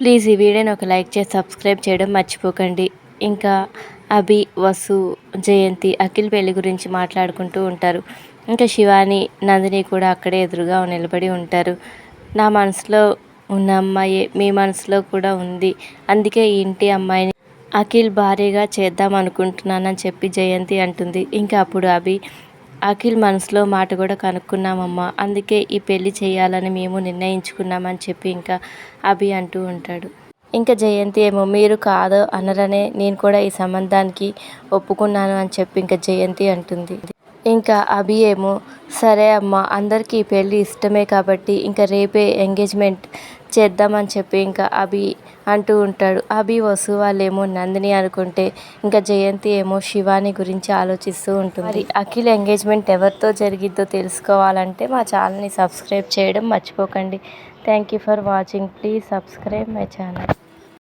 Please ఈ వీడియోని ఒక లైక్ చేసి సబ్స్క్రైబ్ చేయడం మర్చిపోకండి. ఇంకా అభి వసు జయంతి అఖిల్ పెళ్ళి గురించి మాట్లాడుకుంటూ ఉంటారు. ఇంకా శివాని నందిని కూడా అక్కడే ఎదురుగా నిలబడి ఉంటారు. నా మనసులో ఉన్న అమ్మాయి మీ మనసులో కూడా ఉంది. అందుకే ఈ ఇంటి అమ్మాయిని అఖిల్ భారీగా చేద్దాం అనుకుంటున్నానని చెప్పి జయంతి అంటుంది. ఇంకా అప్పుడు అభి అఖిల్ మనసులో మాట కూడా కనుక్కున్నామమ్మా. అందుకే ఈ పెళ్ళి చేయాలని మేము నిర్ణయించుకున్నామని చెప్పి ఇంకా అభి అంటూ ఉంటాడు. ఇంకా జయంతి ఏమో మీరు కాదు అనరనే నేను కూడా ఈ సంబంధానికి ఒప్పుకున్నాను అని చెప్పి ఇంకా జయంతి అంటుంది. ఇంకా అభి ఏమో సరే అమ్మ అందరికీ ఈ పెళ్ళి ఇష్టమే కాబట్టి ఇంకా రేపే ఎంగేజ్మెంట్ చేద్దామని చెప్పి ఇంకా అభి అంటూ ఉంటాడు. అభి వసు వాళ్ళేమో నందిని అనుకుంటే ఇంకా జయంతి ఏమో శివాని గురించి ఆలోచిస్తూ ఉంటుంది. మరి అఖిల్ ఎంగేజ్మెంట్ ఎవరితో జరిగిద్దో తెలుసుకోవాలంటే మా ఛానల్ని సబ్స్క్రైబ్ చేయడం మర్చిపోకండి. Thank you for watching. Please subscribe my channel.